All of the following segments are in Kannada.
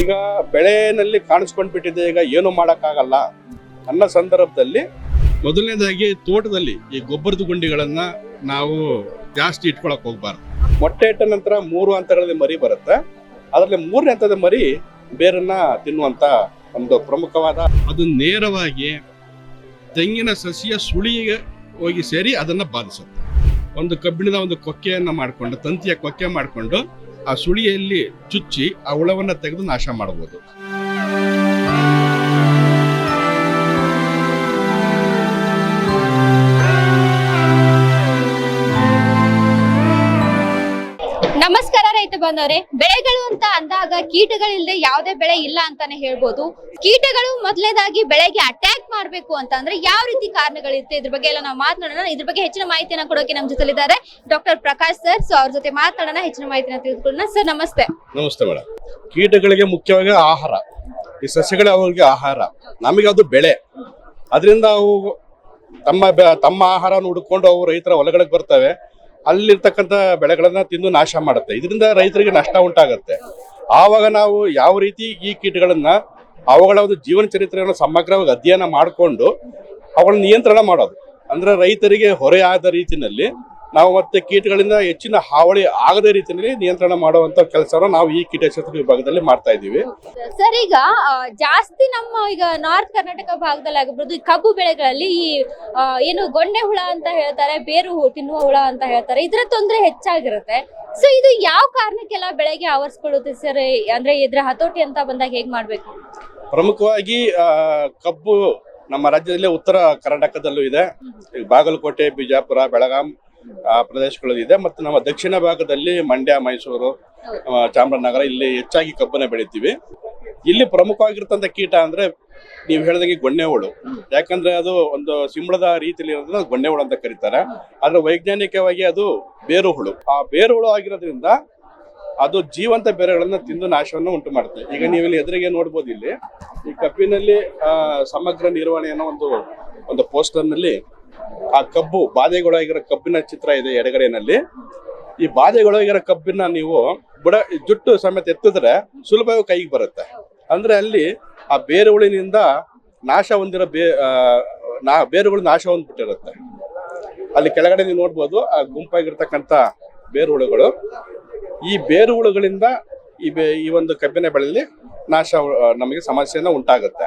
ಈಗ ಬೆಳೆನಲ್ಲಿ ಕಾಣಿಸ್ಕೊಂಡ್ ಬಿಟ್ಟಿದೆ ಈಗ ಏನು ಮಾಡೋಕ್ಕಾಗಲ್ಲ. ಅನ್ನೋ ಸಂದರ್ಭದಲ್ಲಿ ಮೊದಲನೇದಾಗಿ ತೋಟದಲ್ಲಿ ಈ ಗೊಬ್ಬರದ ಗುಂಡಿಗಳನ್ನ ನಾವು ಜಾಸ್ತಿ ಇಟ್ಕೊಳಕ್ ಹೋಗ್ಬಾರ್ದು. ಮೊಟ್ಟೆ ಇಟ್ಟ ನಂತರ ಮೂರು ಹಂತಗಳಲ್ಲಿ ಮರಿ ಬರುತ್ತೆ. ಅದರಲ್ಲಿ ಮೂರನೇ ಹಂತದ ಮರಿ ಬೇರನ್ನ ತಿನ್ನುವಂತ ಒಂದು ಪ್ರಮುಖವಾದ ಅದು ನೇರವಾಗಿ ತೆಂಗಿನ ಸಸಿಯ ಸುಳಿಗೆ ಹೋಗಿ ಸೇರಿ ಅದನ್ನ ಬಾಧಿಸುತ್ತೆ. ಒಂದು ಕಬ್ಬಿಣದ ಒಂದು ಕೊಕ್ಕೆಯನ್ನ ಮಾಡಿಕೊಂಡು, ತಂತಿಯ ಕೊಕ್ಕೆ ಮಾಡಿಕೊಂಡು ಆ ಸುಳಿಯಲ್ಲಿ ಚುಚ್ಚಿ ಆ ಹುಳವನ್ನ ತೆಗೆದು ನಾಶ ಮಾಡಬಹುದು ಬಂದವರೇ, ಬೆಳೆಗಳು ಅಂತ ಅಂದಾಗ ಕೀಟಗಳಿಲ್ಲದೆ ಯಾವುದೇ ಬೆಳೆ ಇಲ್ಲ ಅಂತಾನೆ ಹೇಳ್ಬೋದು. ಕೀಟಗಳು ಮೊದಲನೇದಾಗಿ ಬೆಳೆಗೆ ಅಟ್ಯಾಕ್ ಮಾಡ್ಬೇಕು ಅಂತ ಅಂದ್ರೆ ಯಾವ ರೀತಿ ಕಾರಣಗಳಿರುತ್ತೆ ಇದ್ರ ಬಗ್ಗೆ ಎಲ್ಲ ನಾವು ಮಾತನಾಡೋಣ. ಇದ್ರ ಬಗ್ಗೆ ಹೆಚ್ಚಿನ ಮಾಹಿತಿಯನ್ನ ಕೊಡೋಕೆ ನಮ್ಮ ಜೊತೆಲಿದ್ದಾರೆ ಡಾಕ್ಟರ್ ಪ್ರಕಾಶ್ ಸರ್ ಸೊ ಅವ್ರ ಜೊತೆ ಮಾತನಾಡೋಣ, ಹೆಚ್ಚಿನ ಮಾಹಿತಿನ ತಿಳಿದುಕೊಳ್ಳೋಣ. ಸರ್ ನಮಸ್ತೆ. ನಮಸ್ತೆ ಮೇಡಮ್ ಕೀಟಗಳಿಗೆ ಮುಖ್ಯವಾಗಿ ಆಹಾರ. ಈ ಸಸ್ಯಗಳೇ ಅವರಿಗೆ ಆಹಾರ. ನಮಗೆ ಅದು ಬೆಳೆ. ಅದರಿಂದ ಅವು ತಮ್ಮ ತಮ್ಮ ಆಹಾರವನ್ನು ಹುಡುಕೊಂಡು ಅವು ರೈತರ ಹೊಲಗಳಿಗೆ ಬರ್ತವೆ. ಅಲ್ಲಿರ್ತಕ್ಕಂಥ ಬೆಳೆಗಳನ್ನ ತಿಂದು ನಾಶ ಮಾಡುತ್ತೆ. ಇದರಿಂದ ರೈತರಿಗೆ ನಷ್ಟ ಉಂಟಾಗುತ್ತೆ. ಆವಾಗ ನಾವು ಯಾವ ರೀತಿ ಈ ಕೀಟಗಳನ್ನ ಅವುಗಳ ಒಂದು ಜೀವನ ಚರಿತ್ರೆಯನ್ನು ಸಮಗ್ರವಾಗಿ ಅಧ್ಯಯನ ಮಾಡಿಕೊಂಡು ಅವುಗಳ ನಿಯಂತ್ರಣ ಮಾಡೋದು. ಅಂದ್ರೆ ರೈತರಿಗೆ ಹೊರೆಯಾದ ರೀತಿಯಲ್ಲಿ ನಾವು ಮತ್ತೆ ಕೀಟಗಳಿಂದ ಹೆಚ್ಚಿನ ಹಾವಳಿ ಆಗದ ರೀತಿಯಲ್ಲಿ ನಿಯಂತ್ರಣ ಮಾಡುವಂತ ಕೆಲಸವನ್ನು ನಾವು ಈ ಕೀಟಶಾಸ್ತ್ರ ವಿಭಾಗದಲ್ಲಿ ಮಾಡ್ತಾ ಇದ್ದೀವಿ. ಸರ್ ಈಗ ಜಾಸ್ತಿ ನಮ್ಮ ಈಗ ನಾರ್ತ್ ಕರ್ನಾಟಕ ಭಾಗದಲ್ಲಿ ಆಗಿರ್ಬೋದು ಈ ಕಬ್ಬು ಬೆಳೆಗಳಲ್ಲಿ ಈ ಏನು ಗೊಂಡೆ ಹುಳ ಅಂತ ಹೇಳ್ತಾರೆ ಬೇರು ತಿನ್ನುವ ಹುಳ ಅಂತ ಹೇಳ್ತಾರೆ ಇದರ ತೊಂದರೆ ಹೆಚ್ಚಾಗಿರುತ್ತೆ. ಸೊ ಇದು ಯಾವ ಕಾರಣಕ್ಕೆಲ್ಲ ಬೆಳೆಗೆ ಆವರಿಸ್ಕೊಳ್ಳುತ್ತೆ ಸರ್? ಅಂದ್ರೆ ಇದ್ರ ಹತೋಟಿ ಅಂತ ಬಂದಾಗ ಹೇಗ್ ಮಾಡ್ಬೇಕು? ಪ್ರಮುಖವಾಗಿ ಕಬ್ಬು ನಮ್ಮ ರಾಜ್ಯದಲ್ಲಿ ಉತ್ತರ ಕರ್ನಾಟಕದಲ್ಲೂ ಇದೆ. ಬಾಗಲಕೋಟೆ ಬಿಜಾಪುರ ಬೆಳಗಾಂ ಪ್ರದೇಶಗಳು ಇದೆ. ಮತ್ತು ನಮ್ಮ ದಕ್ಷಿಣ ಭಾಗದಲ್ಲಿ ಮಂಡ್ಯ, ಮೈಸೂರು ಚಾಮರಾಜನಗರ ಇಲ್ಲಿ ಹೆಚ್ಚಾಗಿ ಕಬ್ಬನ್ನ ಬೆಳಿತೀವಿ. ಇಲ್ಲಿ ಪ್ರಮುಖವಾಗಿರ್ತಂಥ ಕೀಟ ಅಂದ್ರೆ ನೀವು ಹೇಳಿದಂಗೆ ಗೊಣ್ಣೆ ಹುಳು ಯಾಕಂದ್ರೆ ಅದು ಒಂದು ಸಿಂಬಳದ ರೀತಿಯಲ್ಲಿ ಇರೋದ್ರಿಂದ ಗೊಂಡೆ ಗೊಣ್ಣೆ ಹುಳು ಅಂತ ಕರೀತಾರೆ. ಆದ್ರೆ ವೈಜ್ಞಾನಿಕವಾಗಿ ಅದು ಬೇರು ಹುಳು ಆ ಬೇರು ಹುಳು ಆಗಿರೋದ್ರಿಂದ ಅದು ಜೀವಂತ ಬೇರೆಗಳನ್ನ ತಿಂದು ನಾಶವನ್ನು ಉಂಟು ಮಾಡುತ್ತೆ ಈಗ ನೀವು ಇಲ್ಲಿ ಎದುರಿಗೆ ನೋಡ್ಬೋದು ಇಲ್ಲಿ. ಈ ಕಬ್ಬಿನಲ್ಲಿ ಸಮಗ್ರ ನಿರ್ವಹಣೆ ಅನ್ನೋ ಒಂದು ಒಂದು ಪೋಸ್ಟರ್ನಲ್ಲಿ ಆ ಕಬ್ಬು ಬಾಧೆಗೊಳಗಿರೋ ಕಬ್ಬಿನ ಚಿತ್ರ ಇದೆ ಎಡಗಡೆನಲ್ಲಿ ಈ ಬಾಧೆಗೊಳಗಿರೋ ಕಬ್ಬಿನ ನೀವು ಬುಡ, ಜುಟ್ಟು ಸಮೇತ ಎತ್ತಿದ್ರೆ ಸುಲಭವಾಗಿ ಕೈಗೆ ಬರುತ್ತೆ. ಅಂದ್ರೆ ಅಲ್ಲಿ ಆ ಬೇರುಗಳಿನಿಂದ ನಾಶ ಹೊಂದಿರೋ ಬೇ ನಾ, ಬೇರುಗಳು ನಾಶ ಹೊಂದ್ಬಿಟ್ಟಿರುತ್ತೆ. ಅಲ್ಲಿ ಕೆಳಗಡೆ ನೀವು ನೋಡ್ಬೋದು, ಆ ಗುಂಪಾಗಿರ್ತಕ್ಕಂಥ ಬೇರುಹುಳುಗಳು. ಈ ಬೇರುಹುಳುಗಳಿಂದ ಈ ಬೇ, ಈ ಒಂದು ಕಬ್ಬಿನ ಬೆಳೆಯಲ್ಲಿ ನಾಶ ನಮಗೆ ಸಮಸ್ಯೆನ ಉಂಟಾಗುತ್ತೆ.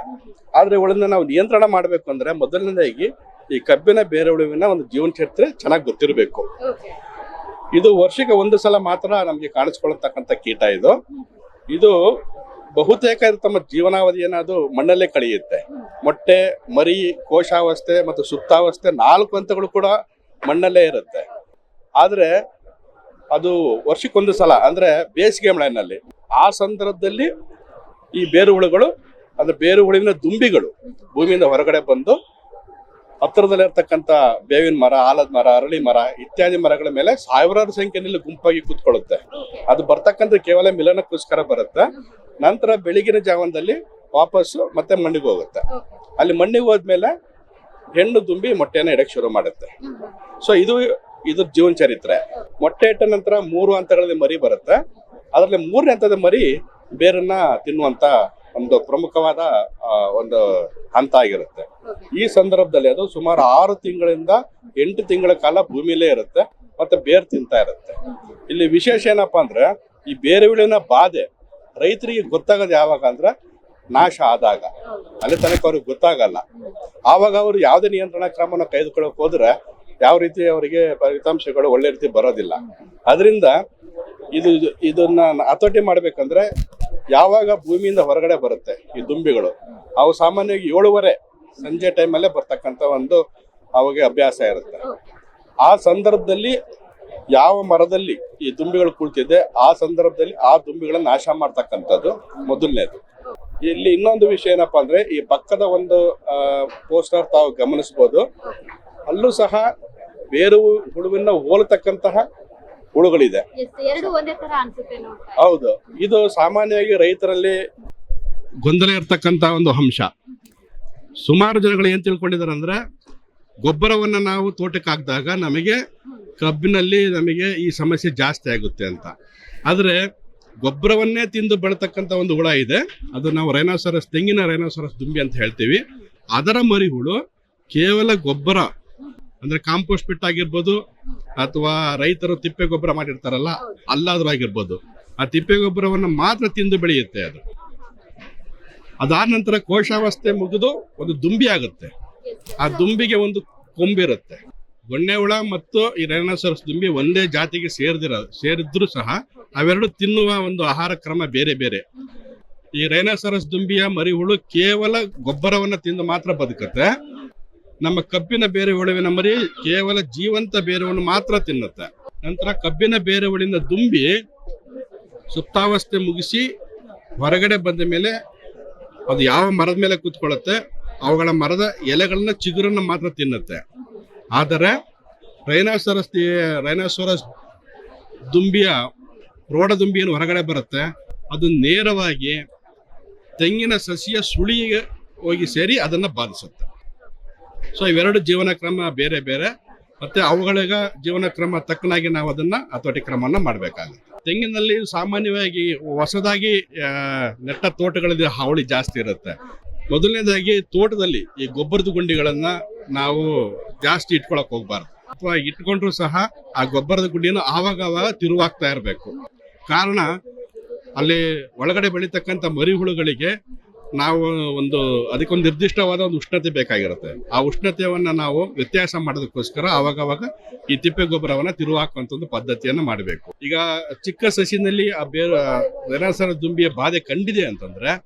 ಆದರೆ ಇವುಗಳನ್ನ ನಾವು ನಿಯಂತ್ರಣ ಮಾಡಬೇಕು ಅಂದರೆ ಮೊದಲನೇದಾಗಿ ಈ ಕಬ್ಬಿನ ಬೇರುಹುಳುವಿನ ಒಂದು ಜೀವನ ಚರಿತ್ರೆ ಚೆನ್ನಾಗಿ ಗೊತ್ತಿರಬೇಕು. ಇದು ವರ್ಷಕ್ಕೆ ಒಂದು ಸಲ ಮಾತ್ರ ನಮಗೆ ಕಾಣಿಸ್ಕೊಳ್ಳತಕ್ಕಂಥ ಕೀಟ ಇದು. ಇದು ಬಹುತೇಕ ತಮ್ಮ ಜೀವನಾವಧಿಯನ್ನು ಅದು ಮಣ್ಣಲ್ಲೇ ಕಳೆಯುತ್ತೆ. ಮೊಟ್ಟೆ, ಮರಿ, ಕೋಶಾವಸ್ಥೆ ಮತ್ತು ಸುಪ್ತಾವಸ್ಥೆ ನಾಲ್ಕು ಹಂತಗಳು ಕೂಡ ಮಣ್ಣಲ್ಲೇ ಇರುತ್ತೆ. ಆದರೆ ಅದು ವರ್ಷಕ್ಕೊಂದು ಸಲ ಅಂದ್ರೆ ಬೇಸಿಗೆ ಮಳೆನಲ್ಲಿ. ಆ ಸಂದರ್ಭದಲ್ಲಿ ಈ ಬೇರು ಹುಳುಗಳು ಅಂದ್ರೆ ಬೇರುಹುಳುವಿನ ದುಂಬಿಗಳು ಭೂಮಿಯಿಂದ ಹೊರಗಡೆ ಬಂದು ಹತ್ತಿರದಲ್ಲಿರ್ತಕ್ಕಂಥ ಬೇವಿನ ಮರ, ಆಲದ ಮರ, ಅರಳಿ ಮರ ಇತ್ಯಾದಿ ಮರಗಳ ಮೇಲೆ ಸಾವಿರಾರು ಸಂಖ್ಯೆಯಲ್ಲಿ ಗುಂಪಾಗಿ ಕೂತ್ಕೊಳ್ಳುತ್ತೆ. ಅದು ಬರ್ತಕ್ಕಂಥ ಕೇವಲ ಮಿಲನಕ್ಕೋಸ್ಕರ ಬರುತ್ತೆ. ನಂತರ ಬೆಳಗಿನ ಜಾವನದಲ್ಲಿ ವಾಪಸ್ಸು ಮತ್ತೆ ಮಣ್ಣಿಗೆ ಹೋಗುತ್ತೆ. ಅಲ್ಲಿ ಮಣ್ಣಿಗೆ ಹೋದ್ಮೇಲೆ ಹೆಣ್ಣು ತುಂಬಿ ಮೊಟ್ಟೆನ ಇಡಕ್ಕೆ ಶುರು ಮಾಡುತ್ತೆ. ಸೊ ಇದು ಇದು ಜೀವನ ಚರಿತ್ರೆ ಮೊಟ್ಟೆ ಇಟ್ಟ ನಂತರ ಮೂರು ಹಂತಗಳಲ್ಲಿ ಮರಿ ಬರುತ್ತೆ. ಅದರಲ್ಲಿ ಮೂರನೇ ಹಂತದ ಮರಿ ಬೇರನ್ನ ತಿನ್ನುವಂತ ಒಂದು ಪ್ರಮುಖವಾದ ಒಂದು ಹಂತ ಆಗಿರುತ್ತೆ. ಈ ಸಂದರ್ಭದಲ್ಲಿ ಅದು ಸುಮಾರು ಆರು ತಿಂಗಳಿಂದ ಎಂಟು ತಿಂಗಳ ಕಾಲ ಭೂಮಿಲೇ ಇರುತ್ತೆ, ಮತ್ತೆ ಬೇರ್ ತಿಂತಾ ಇರುತ್ತೆ. ಇಲ್ಲಿ ವಿಶೇಷ ಏನಪ್ಪಾ ಅಂದ್ರೆ, ಈ ಬೇರೆ ಬಾಧೆ ರೈತರಿಗೆ ಗೊತ್ತಾಗೋದು ಯಾವಾಗ ಅಂದ್ರೆ, ನಾಶ ಆದಾಗ. ಅಲ್ಲಿ ತನಕ ಅವ್ರಿಗೆ ಗೊತ್ತಾಗಲ್ಲ. ಆವಾಗ ಅವರು ಯಾವುದೇ ನಿಯಂತ್ರಣ ಕ್ರಮನ ಕೈದುಕೊಳ್ಳೋಕೆ ಹೋದ್ರೆ, ಯಾವ ರೀತಿ ಅವರಿಗೆ ಫಲಿತಾಂಶಗಳು ಒಳ್ಳೆ ರೀತಿ ಬರೋದಿಲ್ಲ. ಅದರಿಂದ ಇದು, ಇದನ್ನ ಹತೋಟಿ ಮಾಡ್ಬೇಕಂದ್ರೆ, ಯಾವಾಗ ಭೂಮಿಯಿಂದ ಹೊರಗಡೆ ಬರುತ್ತೆ ಈ ದುಂಬಿಗಳು, ಅವು ಸಾಮಾನ್ಯವಾಗಿ ಏಳುವರೆ ಸಂಜೆ ಟೈಮಲ್ಲೇ ಬರ್ತಕ್ಕಂಥ ಒಂದು ಅವಾಗ ಅಭ್ಯಾಸ ಇರುತ್ತೆ. ಆ ಸಂದರ್ಭದಲ್ಲಿ ಯಾವ ಮರದಲ್ಲಿ ಈ ದುಂಬಿಗಳು ಕುಳಿತಿದೆ ಆ ಸಂದರ್ಭದಲ್ಲಿ ಆ ದುಂಬಿಗಳನ್ನ ನಾಶ ಮಾಡ್ತಕ್ಕಂಥದ್ದು ಮೊದಲನೇದು. ಇಲ್ಲಿ ಇನ್ನೊಂದು ವಿಷಯ ಏನಪ್ಪಾ ಅಂದ್ರೆ ಈ ಪಕ್ಕದ ಒಂದು ಪೋಸ್ಟರ್ ತಾವು ಗಮನಿಸಬಹುದು ಅಲ್ಲೂ ಸಹ ಬೇರು ಹುಳುವಿನ ಹೋಲತಕ್ಕಂತಹ ಹುಳುಗಳಿದೆ. ಹೌದು. ಇದು ಸಾಮಾನ್ಯವಾಗಿ ರೈತರಲ್ಲಿ ಗೊಂದಲ ಇರ್ತಕ್ಕಂತಹ ಒಂದು ಅಂಶ. ಸುಮಾರು ಜನಗಳು ಏನು ತಿಳ್ಕೊಂಡಿದ್ದಾರೆ ಅಂದ್ರೆ ಗೊಬ್ಬರವನ್ನ ನಾವು ತೋಟಕ್ಕೆ ಹಾಕಿದಾಗ ನಮಗೆ ಕಬ್ಬಿನಲ್ಲಿ ನಮಗೆ ಈ ಸಮಸ್ಯೆ ಜಾಸ್ತಿ ಆಗುತ್ತೆ ಅಂತ. ಆದರೆ ಗೊಬ್ಬರವನ್ನೇ ತಿಂದು ಬೆಳತಕ್ಕಂತ ಒಂದು ಹುಳ ಇದೆ, ಅದು ನಾವು ರೈನಾಸರಸ್ ತೆಂಗಿನ ರೈನಾಸರಸ್ ದುಂಬಿ ಅಂತ ಹೇಳ್ತೀವಿ. ಅದರ ಮರಿ ಹುಳು ಕೇವಲ ಗೊಬ್ಬರ, ಅಂದ್ರೆ ಕಾಂಪೋಸ್ಟ್ ಪಿಟ್ ಆಗಿರ್ಬೋದು, ಅಥವಾ ರೈತರು ತಿಪ್ಪೆ ಗೊಬ್ಬರ ಮಾಡಿರ್ತಾರಲ್ಲ, ಅಲ್ಲಾದ್ರೂ ಆಗಿರ್ಬೋದು. ಆ ತಿಪ್ಪೆ ಗೊಬ್ಬರವನ್ನು ಮಾತ್ರ ತಿಂದು ಬೆಳೆಯುತ್ತೆ ಅದು. ಅದಾದ ನಂತರ ಕೋಶಾವಸ್ಥೆ ಮುಗಿದು ಒಂದು ದುಂಬಿ ಆಗುತ್ತೆ. ಆ ದುಂಬಿಗೆ ಒಂದು ಕೊಂಬಿರುತ್ತೆ. ಹುಳ ಮತ್ತು ಈ ರೈನೋಸರಸ್ ದುಂಬಿ ಒಂದೇ ಜಾತಿಗೆ ಸೇರಿದಿರ, ಸೇರಿದ್ರು ಸಹ ಅವೆರಡು ತಿನ್ನುವ ಒಂದು ಆಹಾರ ಕ್ರಮ ಬೇರೆ ಬೇರೆ. ಈ ರೈನೋಸರಸ್ ದುಂಬಿಯ ಮರಿ ಹುಳು ಕೇವಲ ಗೊಬ್ಬರವನ್ನ ತಿಂದು ಮಾತ್ರ ಬದುಕುತ್ತೆ. ನಮ್ಮ ಕಬ್ಬಿನ ಬೇರೆ ಹುಳುವಿನ ಮರಿ ಕೇವಲ ಜೀವಂತ ಬೇರುವನ್ನು ಮಾತ್ರ ತಿನ್ನುತ್ತೆ. ನಂತರ ಕಬ್ಬಿನ ಬೇರೆ ಹುಳಿನ ದುಂಬಿ ಸುಪ್ತಾವಸ್ಥೆ ಮುಗಿಸಿ ಹೊರಗಡೆ ಬಂದ ಮೇಲೆ ಅದು ಯಾವ ಮರದ ಮೇಲೆ ಕೂತ್ಕೊಳ್ಳುತ್ತೆ? ಅವುಗಳ ಮರದ ಎಲೆಗಳನ್ನ ಚಿಗುರನ್ನು ಮಾತ್ರ ತಿನ್ನುತ್ತೆ. ಆದರೆ ರೈನಾಸರಸ್ ರೈನಾಸರಸ್ ದುಂಬಿಯ, ರೋಡ ದುಂಬಿಯನ್ನು ಹೊರಗಡೆ ಬರುತ್ತೆ. ಅದು ನೇರವಾಗಿ ತೆಂಗಿನ ಸಸಿಯ ಸುಳಿಗೆ ಹೋಗಿ ಸೇರಿ ಅದನ್ನ ಬಾಧಿಸುತ್ತೆ. ಸೊ ಇವೆರಡು ಜೀವನ ಕ್ರಮ ಬೇರೆ ಬೇರೆ. ಮತ್ತೆ ಅವುಗಳಿಗ ಜೀವನ ಕ್ರಮ ತಕ್ಕನಾಗಿ ನಾವು ಅದನ್ನ ಹತೋಟಿ ಕ್ರಮನ ಮಾಡಬೇಕಾಗುತ್ತೆ. ತೆಂಗಿನಲ್ಲಿ ಸಾಮಾನ್ಯವಾಗಿ ಹೊಸದಾಗಿ ನೆಟ್ಟ ತೋಟಗಳಲ್ಲಿ ಹಾವಳಿ ಜಾಸ್ತಿ ಇರುತ್ತೆ. ಮೊದಲನೇದಾಗಿ ತೋಟದಲ್ಲಿ ಈ ಗೊಬ್ಬರದ ಗುಂಡಿಗಳನ್ನ ನಾವು ಜಾಸ್ತಿ ಇಟ್ಕೊಳಕ್ ಹೋಗ್ಬಾರ್ದು. ಅಥವಾ ಇಟ್ಕೊಂಡ್ರು ಸಹ ಆ ಗೊಬ್ಬರದ ಗುಂಡಿನ ಆವಾಗ ಆವಾಗ ತಿರುವಾಗ್ತಾ ಇರಬೇಕು. ಕಾರಣ, ಅಲ್ಲಿ ಒಳಗಡೆ ಬೆಳೀತಕ್ಕಂಥ ಮರಿಹುಳುಗಳಿಗೆ ನಾವು ಒಂದು ಅದಕ್ಕೊಂದು ನಿರ್ದಿಷ್ಟವಾದ ಒಂದು ಉಷ್ಣತೆ ಬೇಕಾಗಿರುತ್ತೆ. ಆ ಉಷ್ಣತೆಯನ್ನ ನಾವು ವ್ಯತ್ಯಾಸ ಮಾಡೋದಕ್ಕೋಸ್ಕರ ಅವಾಗವಾಗ ಅವಾಗ ಈ ತಿಪ್ಪೆ ಗೊಬ್ಬರವನ್ನು ತಿರುವಾಕುವಂತ ಒಂದು ಪದ್ಧತಿಯನ್ನ ಮಾಡಬೇಕು. ಈಗ ಚಿಕ್ಕ ಸಸಿನಲ್ಲಿ ಆ ಬೇರೆ ವೆನಾಸರ ದುಂಬಿಯ ಬಾಧೆ ಕಂಡಿದೆ ಅಂತಂದ್ರೆ,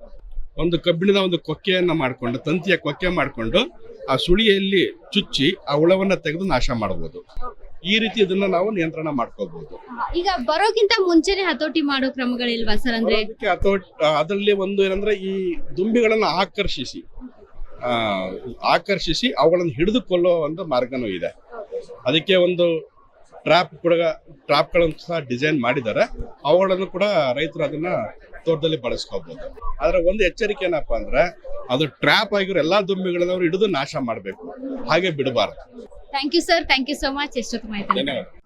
ಒಂದು ಕಬ್ಬಿಣದ ಒಂದು ಕೊಕ್ಕೆಯನ್ನ ಮಾಡಿಕೊಂಡು, ತಂತಿಯ ಕೊಕ್ಕೆ ಮಾಡಿಕೊಂಡು, ಆ ಸುಳಿಯಲ್ಲಿ ಚುಚ್ಚಿ ಆ ಹುಳವನ್ನು ತೆಗೆದು ನಾಶ ಮಾಡಬಹುದು ಈ ರೀತಿ ಇದನ್ನ ನಾವು ನಿಯಂತ್ರಣ ಮಾಡ್ಕೋಬಹುದು ಈಗ ಬರೋಕ್ಕಿಂತ ಮುಂಚೆನೆ ಹತೋಟಿ ಮಾಡೋ ಕ್ರಮಗಳಿಲ್ವಾ ಸರ್ ಅಂದ್ರೆ? ಅದಕ್ಕೆ ಅಥವಾ ಅದರಲ್ಲಿ ಒಂದು ಏನಂದ್ರೆ ಈ ದುಂಬಿಗಳನ್ನ ಆಕರ್ಷಿಸಿ ಆ, ಆಕರ್ಷಿಸಿ ಅವುಗಳನ್ನು ಹಿಡಿದುಕೊಳ್ಳುವ ಒಂದು ಮಾರ್ಗನೂ ಇದೆ. ಅದಕ್ಕೆ ಒಂದು ಟ್ರಾಪ್ ಕೂಡ ಟ್ರಾಪ್ಗಳನ್ನು ಸಹ ಡಿಸೈನ್ ಮಾಡಿದ್ದಾರೆ. ಅವುಗಳನ್ನು ಕೂಡ ರೈತರು ಅದನ್ನ ತೋಟದಲ್ಲಿ ಬಳಸ್ಕೋಬಹುದು ಆದ್ರೆ ಒಂದು ಎಚ್ಚರಿಕೆ ಏನಪ್ಪಾ ಅಂದ್ರೆ ಅದು ಟ್ರ್ಯಾಪ್ ಆಗಿರೋ ಎಲ್ಲಾ ದುಂಬಿಗಳನ್ನ ಅವ್ರು ಹಿಡಿದು ನಾಶ ಮಾಡಬೇಕು. ಹಾಗೆ ಬಿಡಬಾರ್ದು. Thank you sir thank you so much. ఇష్టమైతే